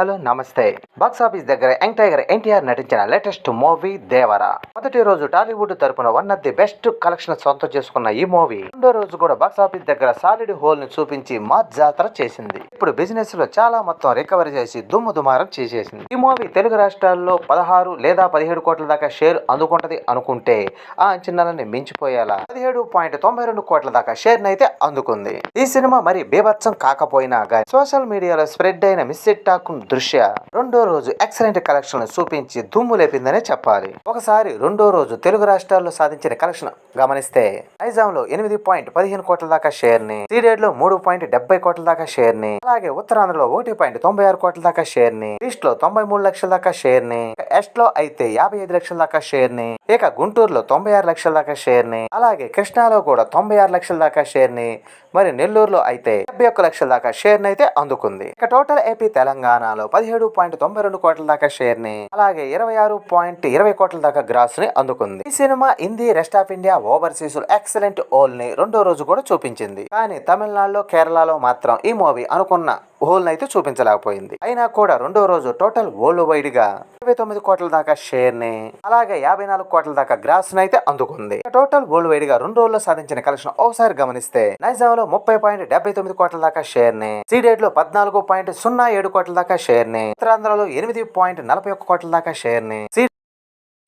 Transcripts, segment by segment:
Hello నమస్తే. Box office దగ్గర young tiger NTR నటించిన లేటెస్ట్ మూవీ దేవర. మొదటి రోజు టాలీవుడ్ తరపున one of the best collection సొంతం చేసుకున్న ఈ మూవీ రెండో రోజు కూడా బాక్స్ ఆఫీస్ దగ్గర సాలిడ్ హోల్ని చూపించి మా జాతర చేసింది. ఇప్పుడు బిజినెస్లో చాలా మొత్తం రికవరీ చేసి దుమ్ము దుమారం చేసేసింది. ఈ మూవీ తెలుగు రాష్ట్రాల్లో పదహారు లేదా పదిహేడు కోట్ల దాకా షేర్ అందుకుంటది అనుకుంటే ఆ అంచనాలని మించిపోయేలా పదిహేడు పాయింట్ తొంభై రెండు కోట్ల దాకా షేర్ అయితే అందుకుంది. ఈ సినిమా మరి బీభత్సం కాకపోయినా గానీ సోషల్ మీడియాలో స్ప్రెడ్ అయిన మిస్సెట్ టాక్ దృశ్య రెండో రోజు ఎక్సలెంట్ కలెక్షన్ చూపించి దుమ్ము లేపిందనే చెప్పాలి. ఒకసారి రెండో రోజు తెలుగు రాష్ట్రాల్లో సాధించిన కలెక్షన్ గమనిస్తే నైజాంలో ఎనిమిది పాయింట్ పదిహేను కోట్ల దాకా షేర్ని సీడెడ్లో మూడు పాయింట్ డెబ్బై కోట్ల దాకా షేర్ని అలాగే ఉత్తరాంధ్రలో ఒకటి పాయింట్ తొంభై ఆరు కోట్ల దాకా షేర్ని ఈస్ట్లో తొంభై మూడు లక్షల దాకా షేర్ని ఎస్ట్లో అయితే యాభై ఐదు లక్షల దాకా షేర్ని ఇక గుంటూరులో తొంభై ఆరు లక్షల దాకా షేర్ని అలాగే కృష్ణాలో కూడా తొంభై ఆరు లక్షల దాకా షేర్ని మరి నెల్లూరులో అయితే డెబ్బై ఒక్క లక్షల దాకా షేర్ని అయితే అందుకుంది. ఇక టోటల్ ఏపీ తెలంగాణలో పదిహేడు పాయింట్ తొంభై రెండు కోట్ల దాకా షేర్ని అలాగే ఇరవై ఆరు పాయింట్ ఇరవై కోట్ల దాకా గ్రాస్ని అందుకుంది. ఈ cinema Hindi rest of India overseas excellent ఓల్ని రెండో రోజు కూడా చూపించింది. కానీ తమిళనాడులో కేరళలో మాత్రం ఈ మూవీ అనుకున్న హోల్ అయితే చూపించలేకపోయింది. అయినా కూడా రెండో రోజు టోటల్ వరల్డ్ వైడ్గా ఇరవై తొమ్మిది కోట్ల దాకా షేర్ని అలాగే యాభై నాలుగు కోట్ల దాకా గ్రాస్ని అయితే అందుకుంది. టోటల్ వరల్డ్ వైడ్గా రెండు రోజుల్లో సాధించిన కలెక్షన్ ఒకసారి గమనిస్తే నైజాం లో ముప్పై పాయింట్ డెబ్బై తొమ్మిది కోట్ల దాకా షేర్ని సీడెడ్లో పద్నాలుగు పాయింట్ సున్నా ఏడు కోట్ల దాకా షేర్ని ఉత్తరాంధ్రలో ఎనిమిది పాయింట్ నలభై ఒక్క కోట్ల దాకా షేర్ని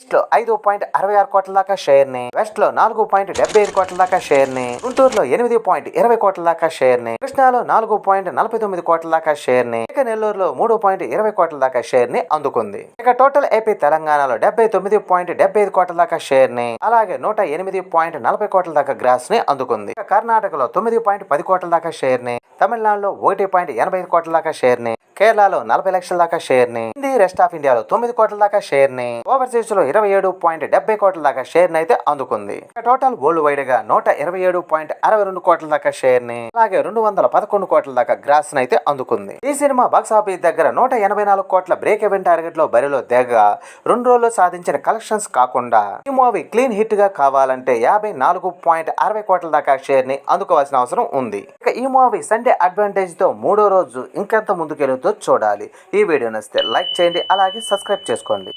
ఈస్ట్లో ఐదు పాయింట్ అరవై ఆరు కోట్ల దాకా షేర్ని వెస్ట్లో నాలుగు పాయింట్ డెబ్బై ఐదు కోట్ల దాకా షేర్ని గుంటూరులో ఎనిమిది పాయింట్ ఇరవై కోట్ల దాకా షేర్ని కృష్ణాలో నాలుగు పాయింట్ నలభై తొమ్మిది కోట్ల దాకా షేర్ని ఇక నెల్లూరులో మూడు పాయింట్ ఇరవై కోట్ల దాకా షేర్ని అందుకుంది. ఇక టోటల్ ఏపీ తెలంగాణలో డెబ్బై తొమ్మిది పాయింట్ డెబ్బై ఐదు కోట్ల దాకా షేర్ని అలాగే నూట ఎనిమిది పాయింట్ నలభై కోట్ల దాకా గ్రాస్ని అందుకుంది. ఇక కర్ణాటకలో తొమ్మిది పాయింట్ పది కోట్ల దాకా షేర్ని తమిళనాడులో ఒకటి పాయింట్ ఎనభై ఐదు కోట్ల దాకా షేర్ని కేరళలో నలభై లక్షల దాకా షేర్ని హిందీ రెస్ట్ ఆఫ్ ఇండియాలో తొమ్మిది కోట్ల దాకా షేర్ని ఓవర్సీస్లో ఇరవై ఏడు పాయింట్ డెబ్బై కోట్ల దాకా షేర్ని అయితే అందుకుంది. టోటల్ వరల్డ్ వైడ్గా నూట ఇరవై ఏడు పాయింట్ అరవై రెండు కోట్ల దాకా షేర్ని అలాగే రెండు వందల పదకొండు కోట్ల దాకా గ్రాస్ని అయితే అందుకుంది. ఈ సినిమా బాక్స్ ఆఫీస్ దగ్గర నూట ఎనభై నాలుగు కోట్ల బ్రేక్ ఈవెన్ టార్గెట్లో బరిలో దిగగా రెండు రోజుల్లో సాధించిన కలెక్షన్స్ కాకుండా ఈ మూవీ క్లీన్ హిట్గా కావాలంటే యాభై నాలుగు పాయింట్ అరవై కోట్ల దాకా షేర్ని అందుకోవాల్సిన అవసరం ఉంది. ఇక ఈ మూవీ సండే అడ్వాంటేజ్తో మూడో రోజు ఇంకెంత ముందుకెళ్తుంది? చూడాలి. ఈ వీడియో నచ్చితే లైక్ చేయండి అలాగే సబ్స్క్రైబ్ చేసుకోండి.